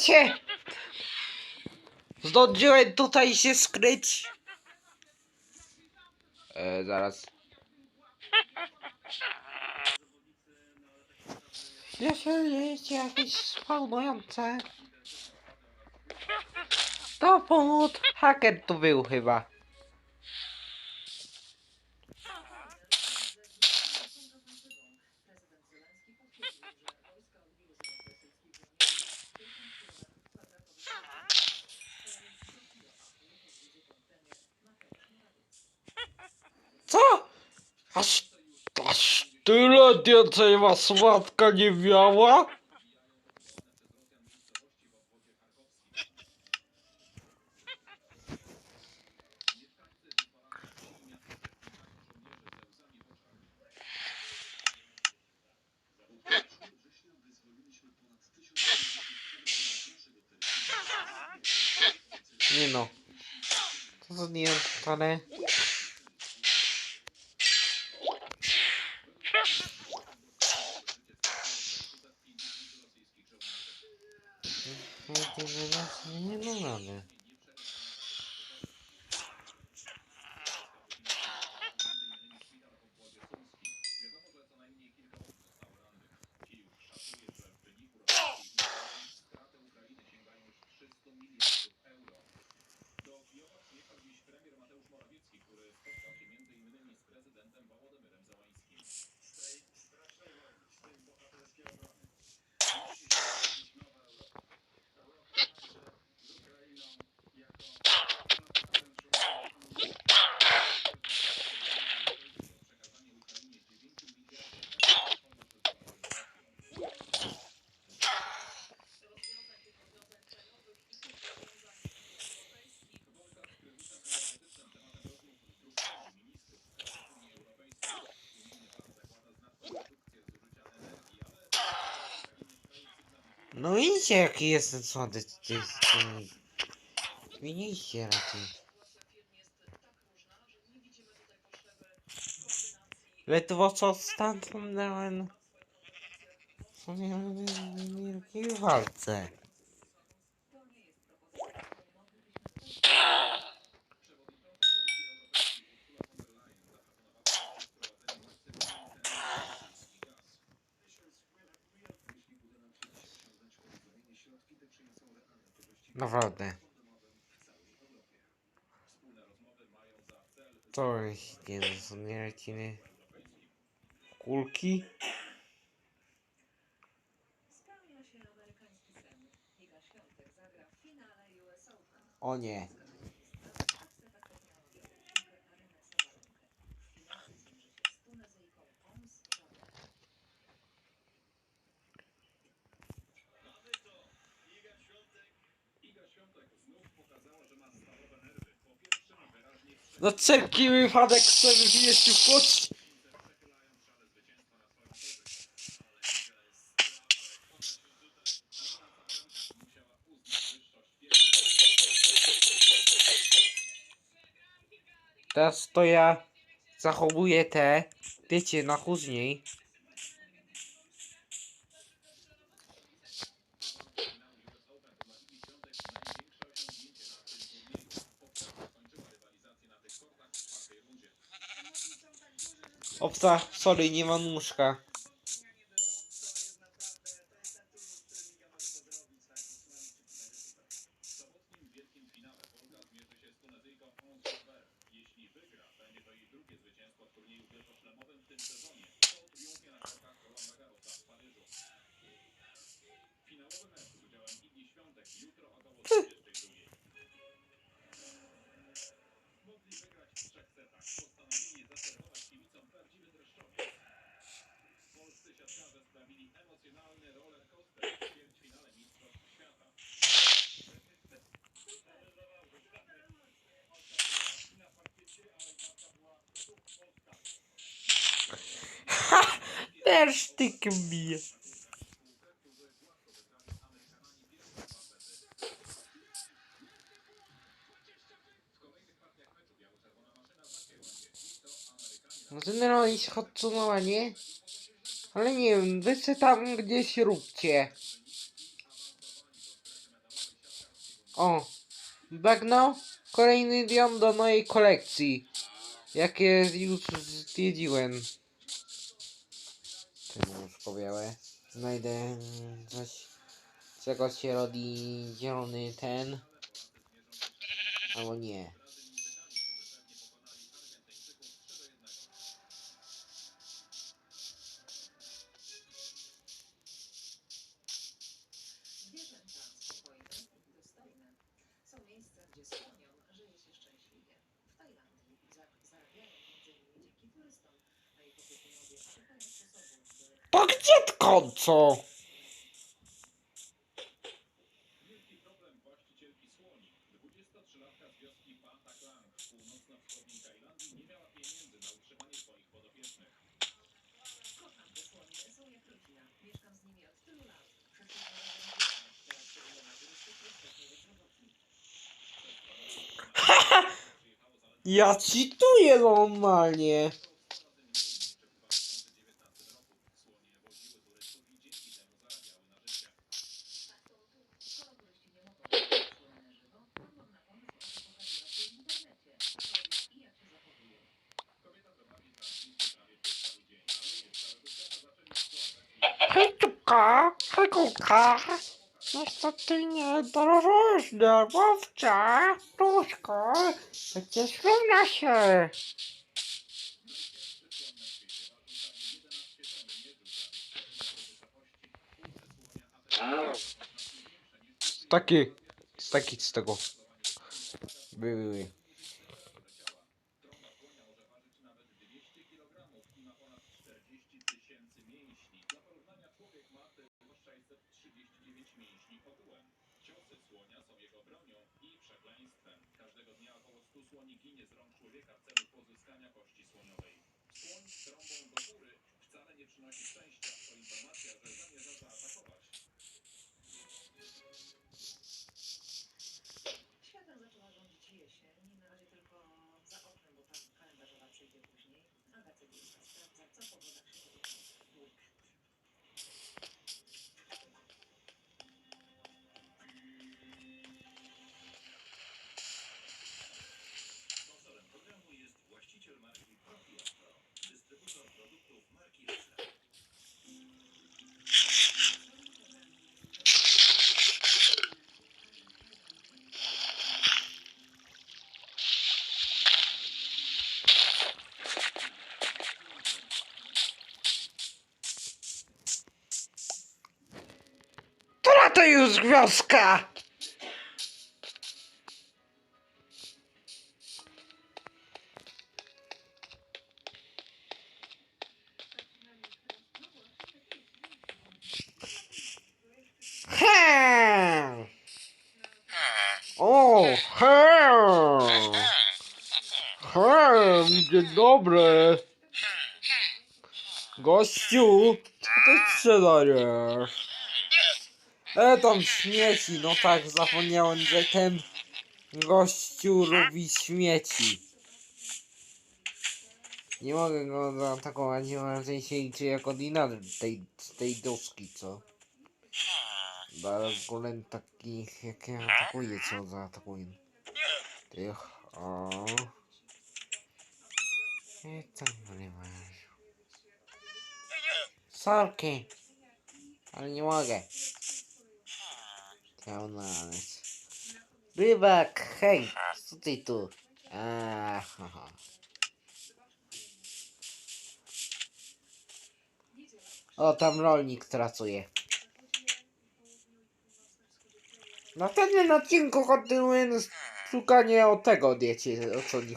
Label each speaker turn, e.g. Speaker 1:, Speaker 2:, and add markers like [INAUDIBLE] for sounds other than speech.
Speaker 1: Cię... Zdążyłem tutaj się skryć. E, zaraz. Jeśli jest jakieś spawnujące... To pomóż. Haker tu był chyba. Tyle więcej was matka nie miała? Nie no. To za nieodpane. Nie no rady. No widzicie jaki jestem słody z. Zmieniliście raczej. Ledwo co stanąłem w wielkiej walce. Naprawdę. To jest nie są niereciny. Kulki?
Speaker 2: Spełnia się
Speaker 1: No wszelki wypadek chcę wyjeść w kość. Teraz to ja zachowuję te, wiecie, na później. Obca, sorry, nie mam nóżka. Też tykiem bije. No generalnie się nie? Ale nie wiem, wy tam gdzieś róbcie. O! Bagno? Kolejny idiom do mojej kolekcji. Jakie już zwiedziłem. Czemu już? Znajdę coś, czego się rodzi zielony ten. Albo nie.
Speaker 2: Zwierzęta spokojne
Speaker 1: To gdzie tkąco?
Speaker 3: Wielki problem właścicielki słoni. 23-latka [LAUGHS] z wioski Pataklang w północno-wschodniej Tajlandii nie miała pieniędzy na utrzymanie swoich podopiecznych.
Speaker 2: Kocham te słonie, są jak rodzina. Mieszkam z nimi od tylu lat. Przeszłam razem wiele. Teraz przybyłem na turystów rozpocznie bezrobotni.
Speaker 3: Przyjechało zaledwie
Speaker 1: Ja cituję normalnie.
Speaker 3: Хайчука, хайкука. Ну что ты не дорожная, вовча, тушка. А Это что наше? Таки, таки, тако. Бе-бе-бе. Jego bronią i przekleństwem. Każdego dnia około 100 słoni ginie z rąk człowieka w celu pozyskania kości słoniowej. Słoń z trąbą do góry wcale nie przynosi szczęścia. To informacja, że zamierza zaatakować.
Speaker 2: Światem zaczęła rządzić jesień, na razie tylko za oknem, bo tam kalendarzowa przyjdzie później. Agacja Górska sprawdza, co po wodach się
Speaker 1: Która to już wioska? He! O, he! He, dzień dobry. Gościu, co ty sprzedajesz? E, tam śmieci, no tak, zapomniałem, że ten gościu robi śmieci. Nie mogę go zaatakować, mam się liczy jako dinar tej, tej doski, co? Zaraz golem takich, jak ja atakuję, co zaatakuję. Tych, o. I tam nie masz. Sorki. Ale nie mogę. Znaleźć. Rybak, hej, co ty tu? A, haha. O, tam rolnik pracuje. Na następnym odcinku kontynuujemy szukanie o tego, wiecie, o co chodzi.